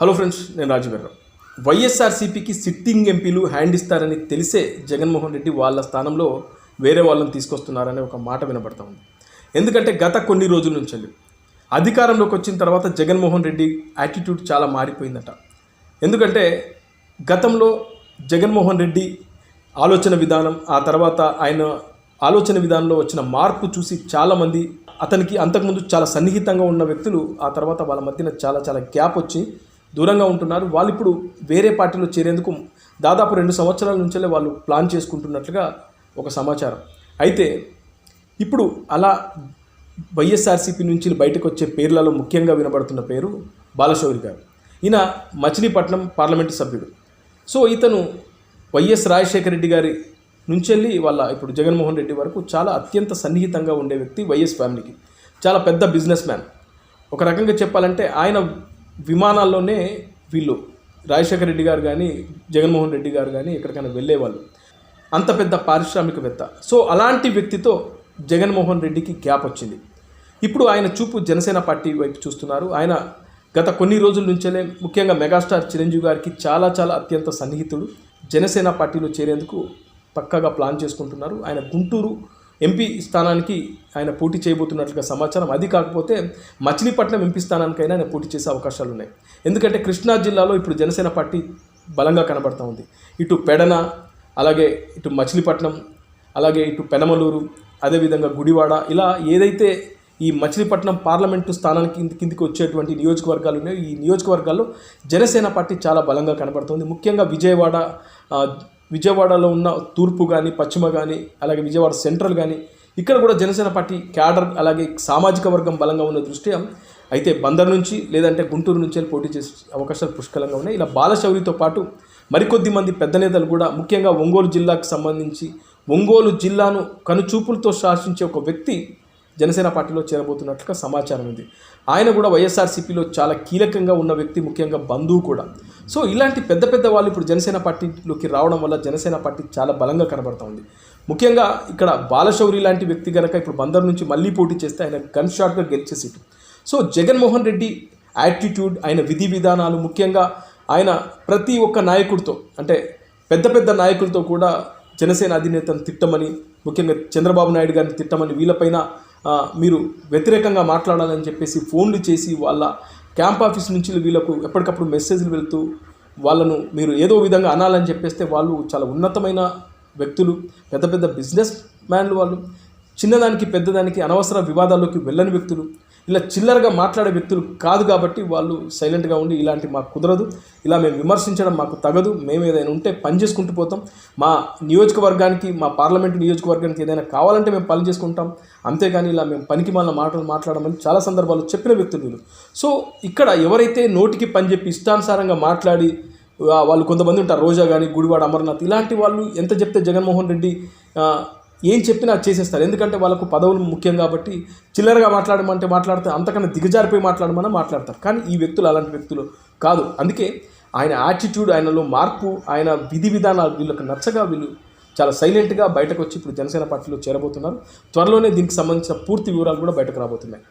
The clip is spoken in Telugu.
హలో ఫ్రెండ్స్ నేను రాజుగారు వైఎస్ఆర్సీపీకి సిట్టింగ్ ఎంపీలు హ్యాండ్ ఇస్తారని తెలిసే జగన్మోహన్ రెడ్డి వాళ్ళ స్థానంలో వేరే వాళ్ళని తీసుకొస్తున్నారనే ఒక మాట వినబడతా ఉంది. ఎందుకంటే గత కొన్ని రోజుల నుంచి అధికారంలోకి వచ్చిన తర్వాత జగన్మోహన్ రెడ్డి యాటిట్యూడ్ చాలా మారిపోయిందట. ఎందుకంటే గతంలో జగన్మోహన్ రెడ్డి ఆలోచన విధానం ఆ తర్వాత ఆయన ఆలోచన విధానంలో వచ్చిన మార్పు చూసి చాలామంది అతనికి అంతకుముందు చాలా సన్నిహితంగా ఉన్న వ్యక్తులు ఆ తర్వాత వాళ్ళ మధ్యన చాలా చాలా గ్యాప్ వచ్చి దూరంగా ఉంటున్నారు. వాళ్ళు ఇప్పుడు వేరే పార్టీలో చేరేందుకు దాదాపు రెండు సంవత్సరాల నుంచే వాళ్ళు ప్లాన్ చేసుకుంటున్నట్లుగా ఒక సమాచారం. అయితే ఇప్పుడు అలా వైఎస్ఆర్సీపీ నుంచి బయటకు వచ్చే పేర్లలో ముఖ్యంగా వినబడుతున్న పేరు బాలశౌరి గారు. ఈయన మచిలీపట్నం పార్లమెంటు సభ్యుడు. సో ఇతను వైఎస్ రాజశేఖర రెడ్డి గారి నుంచి వెళ్ళి వాళ్ళ ఇప్పుడు జగన్మోహన్ రెడ్డి వరకు చాలా అత్యంత సన్నిహితంగా ఉండే వ్యక్తి వైఎస్ ఫ్యామిలీకి. చాలా పెద్ద బిజినెస్ మ్యాన్. ఒక రకంగా చెప్పాలంటే ఆయన విమానాల్లోనే వీళ్ళు రాజశేఖర రెడ్డి గారు కానీ జగన్మోహన్ రెడ్డి గారు కానీ ఎక్కడికైనా వెళ్ళేవాళ్ళు. అంత పెద్ద పారిశ్రామికవేత్త. సో అలాంటి వ్యక్తితో జగన్మోహన్ రెడ్డికి గ్యాప్ వచ్చింది. ఇప్పుడు ఆయన చూపు జనసేన పార్టీ వైపు చూస్తున్నారు. ఆయన గత కొన్ని రోజుల నుంచేనే ముఖ్యంగా మెగాస్టార్ చిరంజీవి గారికి చాలా చాలా అత్యంత సన్నిహితుడు. జనసేన పార్టీలో చేరేందుకు పక్కగా ప్లాన్ చేసుకుంటున్నారు. ఆయన గుంటూరు ఎంపీ స్థానానికి ఆయన పోటీ చేయబోతున్నట్లుగా సమాచారం. అది కాకపోతే మచిలీపట్నం ఎంపీ స్థానానికైనా ఆయన పోటీ చేసే అవకాశాలు ఉన్నాయి. ఎందుకంటే కృష్ణా జిల్లాలో ఇప్పుడు జనసేన పార్టీ బలంగా కనబడుతూ ఉంది. ఇటు పెడన అలాగే ఇటు మచిలీపట్నం అలాగే ఇటు పెనమలూరు అదేవిధంగా గుడివాడ ఇలా ఏదైతే ఈ మచిలీపట్నం పార్లమెంటు స్థానానికి కిందికి వచ్చేటువంటి నియోజకవర్గాలు ఉన్నాయి ఈ నియోజకవర్గాల్లో జనసేన పార్టీ చాలా బలంగా కనబడుతుంది. ముఖ్యంగా విజయవాడ విజయవాడలో ఉన్న తూర్పు కానీ పశ్చిమ కానీ అలాగే విజయవాడ సెంట్రల్ కానీ ఇక్కడ కూడా జనసేన పార్టీ క్యాడర్ అలాగే సామాజిక వర్గం బలంగా ఉన్న దృష్ట్యా అయితే బందర్ నుంచి లేదంటే గుంటూరు నుంచి పోటీ చేసే అవకాశాలు పుష్కలంగా ఉన్నాయి. ఇలా బాలశౌరితో పాటు మరికొద్ది మంది పెద్ద నేతలు కూడా ముఖ్యంగా ఒంగోలు జిల్లాకు సంబంధించి ఒంగోలు జిల్లాను కనుచూపులతో శాసించే ఒక వ్యక్తి జనసేన పార్టీలో చేరబోతున్నట్లుగా సమాచారం ఉంది. ఆయన కూడా వైఎస్ఆర్సీపీలో చాలా కీలకంగా ఉన్న వ్యక్తి ముఖ్యంగా బంధువు కూడా. సో ఇలాంటి పెద్ద పెద్ద వాళ్ళు ఇప్పుడు జనసేన పార్టీలోకి రావడం వల్ల జనసేన పార్టీ చాలా బలంగా కనబడుతూ ఉంది. ముఖ్యంగా ఇక్కడ బాలశౌరి లాంటి వ్యక్తి కనుక ఇప్పుడు బందర్ నుంచి మళ్ళీ పోటీ చేస్తే ఆయన గన్ షాట్గా గెలిచే seat. So Jaganmohan Reddy attitude ఆయన విధి విధానాలు ముఖ్యంగా ఆయన ప్రతి ఒక్క నాయకుడితో అంటే పెద్ద పెద్ద నాయకులతో కూడా జనసేన అధినేతను తిట్టమని ముఖ్యంగా చంద్రబాబు నాయుడు గారిని తిట్టమని వీళ్ళపైన మీరు వ్యతిరేకంగా మాట్లాడాలని చెప్పేసి ఫోన్లు చేసి వాళ్ళ క్యాంప్ ఆఫీస్ నుంచి వీళ్ళకు ఎప్పటికప్పుడు మెసేజ్లు వెళ్తూ వాళ్ళను మీరు ఏదో విధంగా అనాలని చెప్పేస్తే వాళ్ళు చాలా ఉన్నతమైన వ్యక్తులు పెద్ద పెద్ద బిజినెస్ మ్యాన్లు వాళ్ళు చిన్నదానికి పెద్దదానికి అనవసర వివాదాల్లోకి వెళ్ళని వ్యక్తులు. ఇలా చిల్లరగా మాట్లాడే వ్యక్తులు కాదు కాబట్టి వాళ్ళు సైలెంట్గా ఉండి ఇలాంటి మాకు కుదరదు. ఇలా మేము విమర్శించడం మాకు తగదు. మేము ఏదైనా ఉంటే పని చేసుకుంటూ పోతాం. మా నియోజకవర్గానికి మా పార్లమెంట్ నియోజకవర్గానికి ఏదైనా కావాలంటే మేము పని చేసుకుంటాం. అంతేగాని ఇలా మేము పనికి మాలిన మాటలు మాట్లాడమని చాలా సందర్భాలు చెప్పిన వ్యక్తులు వీళ్ళు సో ఇక్కడ ఎవరైతే నోటికి పని చెప్పి ఇష్టానుసారంగా మాట్లాడి వాళ్ళు కొంతమంది ఉంటారు. రోజా కానీ గుడివాడ అమర్నాథ్ ఇలాంటి వాళ్ళు ఎంత చెప్తే జగన్మోహన్ రెడ్డి ఏం చెప్పినా చేసేస్తారు. ఎందుకంటే వాళ్ళకు పదవులు ముఖ్యం కాబట్టి చిల్లరగా మాట్లాడమంటే మాట్లాడితే అంతకన్నా దిగజారిపోయి మాట్లాడమని మాట్లాడతారు. కానీ ఈ వ్యక్తులు అలాంటి వ్యక్తులు కాదు. అందుకే ఆయన యాటిట్యూడ్ ఆయనలో మార్పు ఆయన విధి విధానాలు వీళ్ళకి నచ్చగా వీళ్ళు చాలా సైలెంట్గా బయటకు వచ్చి ఇప్పుడు జనసేన పార్టీలో చేరబోతున్నారు. త్వరలోనే దీనికి సంబంధించిన పూర్తి వివరాలు కూడా బయటకు రాబోతున్నాయి.